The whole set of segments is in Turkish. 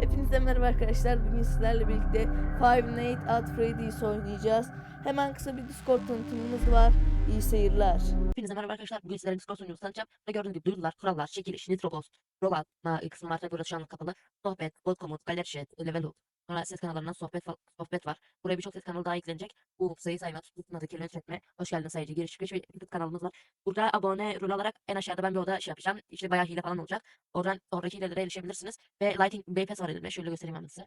Hepinize merhaba arkadaşlar. Bugün sizlerle birlikte Five Nights at Freddy's oynayacağız. Hemen kısa bir Discord tanıtımımız var. İyi seyirler. Hepinize merhaba arkadaşlar. Bugün sizlere Discord sunucumuzu tanıtacağım. Burada gördüğünüz gibi duyurular, kurallar, çekiliş, Nitrobos, Robot, na kısım var burası şu anlık kapalı. Sohbet, bot komut, galeri chat, level up. Sonra ses kanallarından sohbet sohbet var. Buraya birçok ses kanalı daha eklenecek. Bu sayı sayma, tutmadı kelime türetme. Hoş geldin sayıcı, giriş çıkış ve YouTube kanalımız var. Burada abone rol alarak en aşağıda ben bir oda şey yapacağım. İşte bayağı hile falan olacak. Oradan oradaki hilelere erişebilirsiniz. Ve Lighting BPS var elimde. Şöyle göstereyim ben size.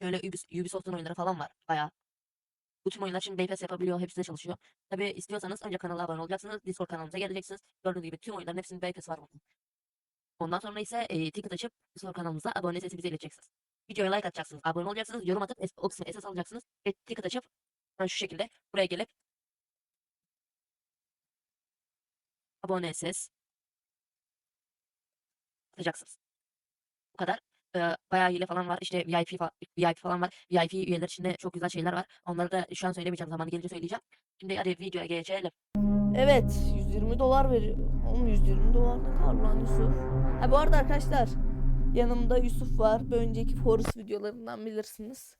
Böyle Ubis- Ubisoft'un oyunları falan var. Bayağı bu tüm oyunlar için BPS yapabiliyor. Hepsi de çalışıyor. Tabii istiyorsanız önce kanala abone olacaksınız. Discord kanalımıza geleceksiniz. Gördüğünüz gibi tüm oyunların hepsinin BPS var. Ondan sonra ise e, ticket açıp Discord kanalımıza abone sesimizi ileteceksiniz. Videoya like atacaksınız. Abone olacaksınız. Yorum atıp o kısmı esas alacaksınız. Ve ticket açıp şu şekilde buraya gelip abone ses atacaksınız. Bu kadar. Ee, bayağı hile falan var. İşte VIP, fa- VIP falan var. VIP üyeler içinde çok güzel şeyler var. Onları da şu an söylemeyeceğim. Zamanı gelince söyleyeceğim. Şimdi hadi videoya geçelim. Evet 120 dolar veriyor. Oğlum 120 dolar ne kadar lan Yusuf? Ha bu arada arkadaşlar yanımda Yusuf var. Bir önceki Forest videolarından bilirsiniz.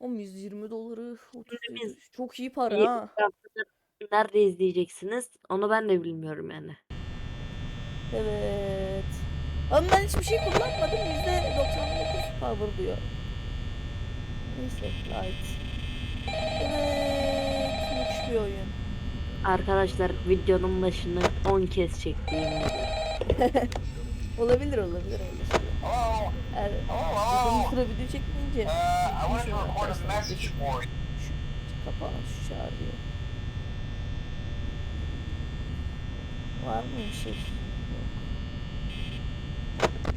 Oğlum 120 doları 30 biz- çok iyi para İyi. ha. Nerede izleyeceksiniz? Onu ben de bilmiyorum yani. Evet. Ama ben hiçbir şey kullanmadım. %99 power diyor. Neyse light. Evet. Müthiş bir oyun. Arkadaşlar videonun başını 10 kez çektiğim Olabilir olabilir uzun süre video çekmeyince Uh, you. şu çağırıyor. Var mı bir şey? Yok.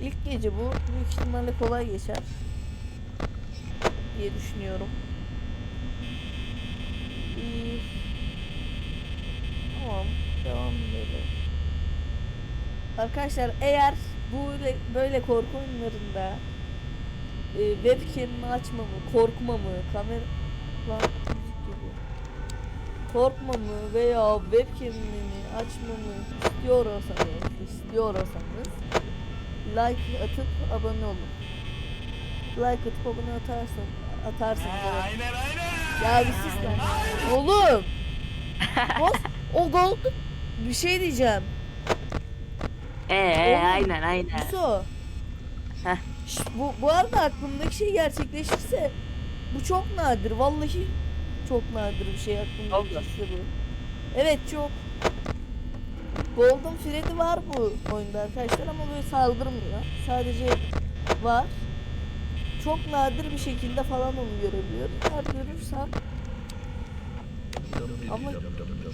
İlk gece bu. Büyük ihtimalle kolay geçer. Diye düşünüyorum. İyi. Tamam. Devam böyle. Arkadaşlar eğer böyle böyle korku oyunlarında e, webcam'ını açma mı, korkma mı, kamera lan müzik geliyor. Korkma mı veya webcam'ini açmamı istiyorsanız, istiyorsanız like atıp abone olun. Like atıp abone atarsın, atarsınız. evet. Aynen aynen. Ya bir sus lan. Oğlum. Boz, o gold bir şey diyeceğim. Ee Oğlum, aynen aynen. Muso. Heh. Şş, bu, bu arada aklımdaki şey gerçekleşirse bu çok nadir. Vallahi çok nadir bir şey mu? işte bu. Evet çok. Golden Freddy var bu oyunda arkadaşlar ama böyle saldırmıyor. Sadece var. Çok nadir bir şekilde falan onu görebiliyoruz. Eğer görürsem ama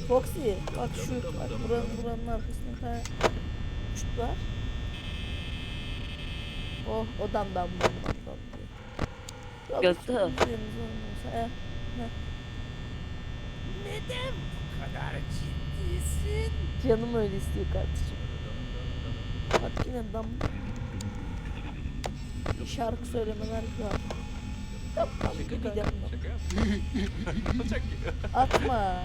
Foxy bak şu bak buranın, buranın arkasında bir tane şut var. Oh odamdan buldum. Göktuğ. Neden bu kadar ciddisin? Canım öyle istiyor kardeşim. Bak yine dam. Şarkı söylemeler var. Şaka Şaka yapma. Şaka yapma. Çok iyi. Atma.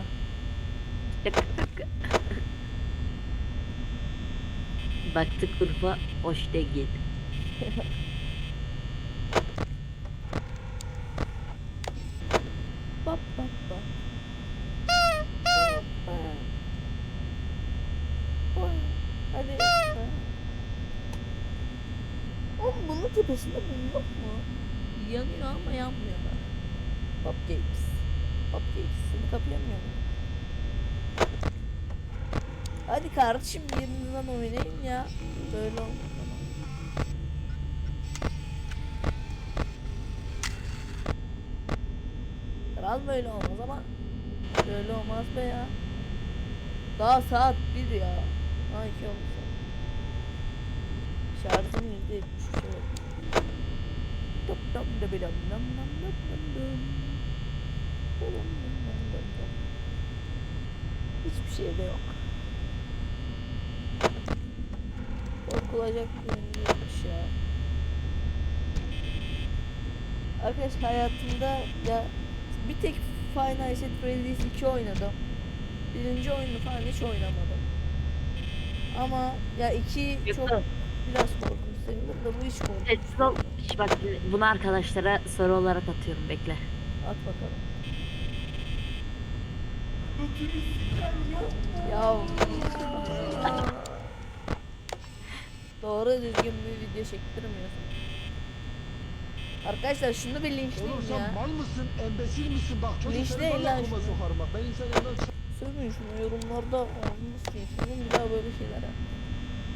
Baktık Urfa hoş değil. Bak bak bak. Bak, bak. Hadi. Oğlum bunun tepesinde bunun yok mu? Yanıyor ama yanmıyor da. Cupcakes. Cupcakes. Seni kapayamıyor mu? Hadi kardeşim yerinizden oynayın ya. Böyle olmaz. Kral böyle olmaz ama böyle olmaz be ya. Daha saat bir ya. Ha iki olmuş. Şarjım yüzde yetmiş dum dum dum dum dum dum dum dum. Hiçbir şey de yok. Korkulacak bir yokmuş ya. Arkadaşlar hayatımda ya bir tek Final Fantasy Freddy's 2 oynadım. Birinci oyunu falan hiç oynamadım. Ama ya iki çok biraz korkunç sayılır da bu hiç korkunç. Şş, Bak bunu arkadaşlara soru olarak atıyorum bekle. At bakalım. Ya. Doğru düzgün bir video çektirmiyorsun. Arkadaşlar şunu bir Oğlum linçleyin sen ya. mal mısın, embesil misin? Bak çocuk Linçleyin seni lan valla kuma şunu. sokarım bak. Ben insan yanından Sövün şunu yorumlarda ağzınız çeksin. Bir daha böyle şeyler yap.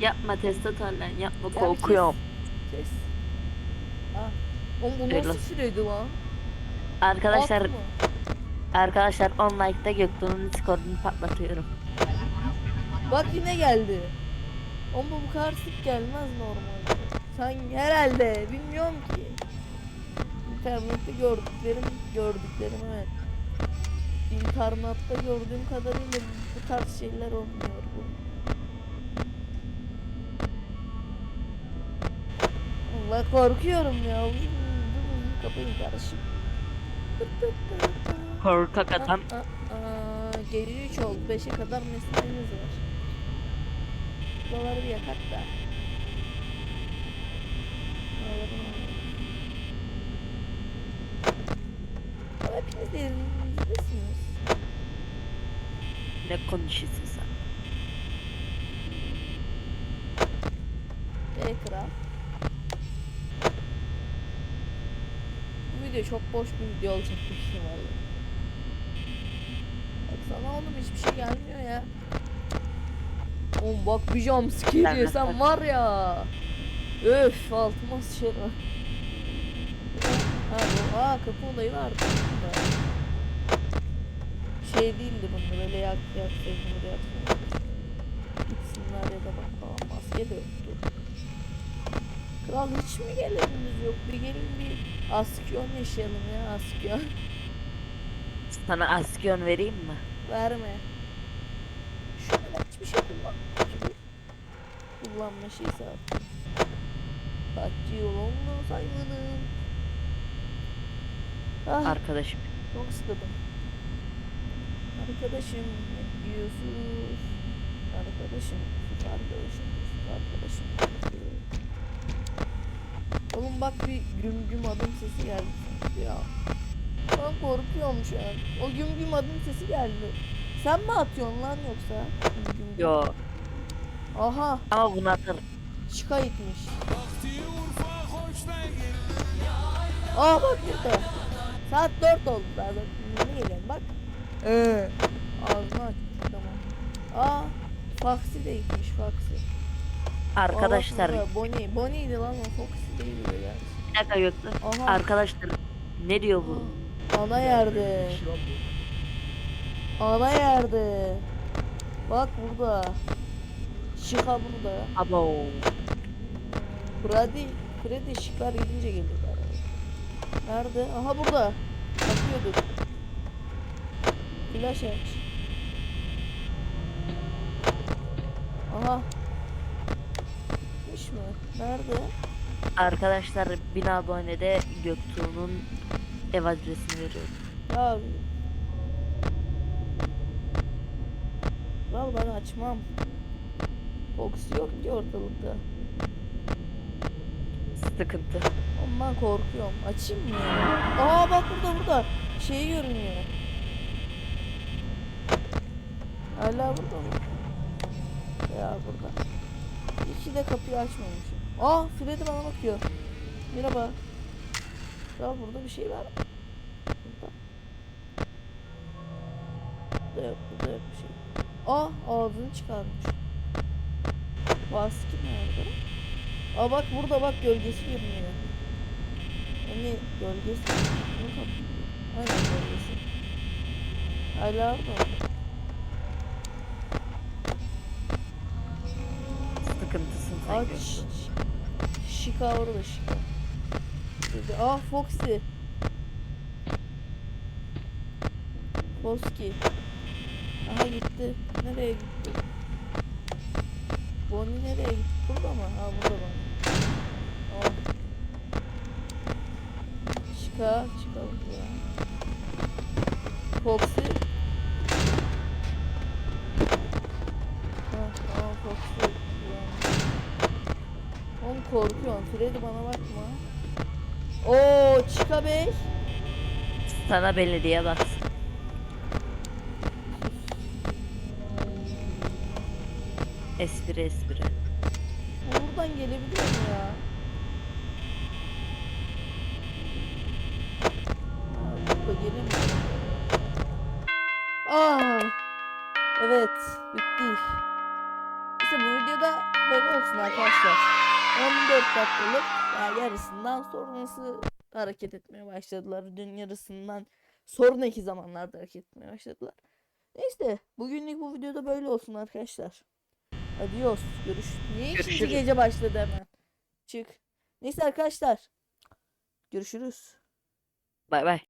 Yapma testosterone yapma korkuyorum. Kes. Oğlum bu nasıl sürüyordu lan? Arkadaşlar At mı? arkadaşlar 10 like'da Göktuğ'un Discord'unu patlatıyorum. Bak yine geldi. Ama bu kadar sık gelmez normalde. Sen herhalde bilmiyorum ki. İnternette gördüklerim gördüklerim evet. İnternette gördüğüm kadarıyla bu tarz şeyler olmuyor bu. Allah korkuyorum ya. Kapayın kardeşim. Korkak adam. Aa, aa, gece 3 oldu. 5'e kadar mesaimiz var. Buraları bir yakat da. Hepiniz de evinizdesiniz. Ne konuşuyorsun sen? E kral. Bu video çok boş bir video olacak büyük ihtimalle. Baksana oğlum hiçbir şey gelmiyor ya. Oğlum bak bir jumpscare de- yesem var ya. Öf altıma sıçarım. Ha bu aa kapı olayı vardı. Şey değildi bunda böyle yak yak sevgili yapsın. Gitsinler ya da bak falan maske de yoktu. Kral hiç mi geleniniz yok? Bir gelin bir askyon yaşayalım ya askyon. Sana askiyon vereyim mi? Verme. Şöyle hiçbir şey kullan. Kullanma şeysi at. Kaç yıl oldu saymanın. Ah, Arkadaşım. çok sıkıldım. Arkadaşım Yusuf. Arkadaşım arkadaşım arkadaşım Yusuf. Oğlum bak bir güm güm adım sesi geldi ya. Ben korkuyorum şu an. O güm güm adım sesi geldi. Sen mi atıyorsun lan yoksa? Güm güm güm. Yo Aha ama bunu atarım. çıka gitmiş. Aa bak burada. Saat 4 oldu zaten. Ne geliyorum bak. Ee. Ağzını aç. Tamam. Aa. Foxy de gitmiş Foxy. Arkadaşlar burada, Bonnie. Bonnie'ydi lan o Foxy değildi ya. bir dakika Göktuğ. Aha. Arkadaşlar ne diyor bu? Ana yerde. Ana yerde. Bak burada. Şika burada. Abo. Freddy. Freddy şıklar gidince geliyor. Nerede? Aha burada. Bakıyorduk. Flash aç. Aha. Gitmiş mi? Nerede? Arkadaşlar 1000 abonede Göktuğ'un ev adresini veriyorum. Ya. Kral ben açmam. Fox yok ki ortalıkta. Sıkıntı. Ben korkuyorum. Açayım mı ya? Aa bak burada burada. Şey görünüyor. Hala burada mı? Ya burada. İki de kapıyı açmamışım. Aa Freddy bana bakıyor. Merhaba. Ya burada bir şey var? Burada. Burada yok, burada yok bir şey. Aa ağzını çıkarmış. Baski nerede? Aa bak burada bak gölgesi görünüyor. Hani gölgesi. Aynen gölgesi. Hala orada. Ş- Şika orada Şika. Dedi. Aa Foxy. Foxy. Aha gitti. Nereye gitti? Bonnie nereye gitti? Burada mı? Ha burada Bonnie. Aa. Şika. Şika burada. Tamam Foxy. Korkuyorsun. Freddy bana bakma. Oo Chica Bey. Sana belediye bak. Espri espri. Buradan gelebiliyor mu ya? Burada gelemiyor. Ah. Evet, bitti. İşte bu videoda böyle olsun arkadaşlar. 14 dakikalık yani yarısından sonrası hareket etmeye başladılar. Dün yarısından sonraki zamanlarda hareket etmeye başladılar. Neyse bugünlük bu videoda böyle olsun arkadaşlar. Adios. Görüş. Niye ikinci gece başladı hemen? Çık. Neyse arkadaşlar. Görüşürüz. Bay bay.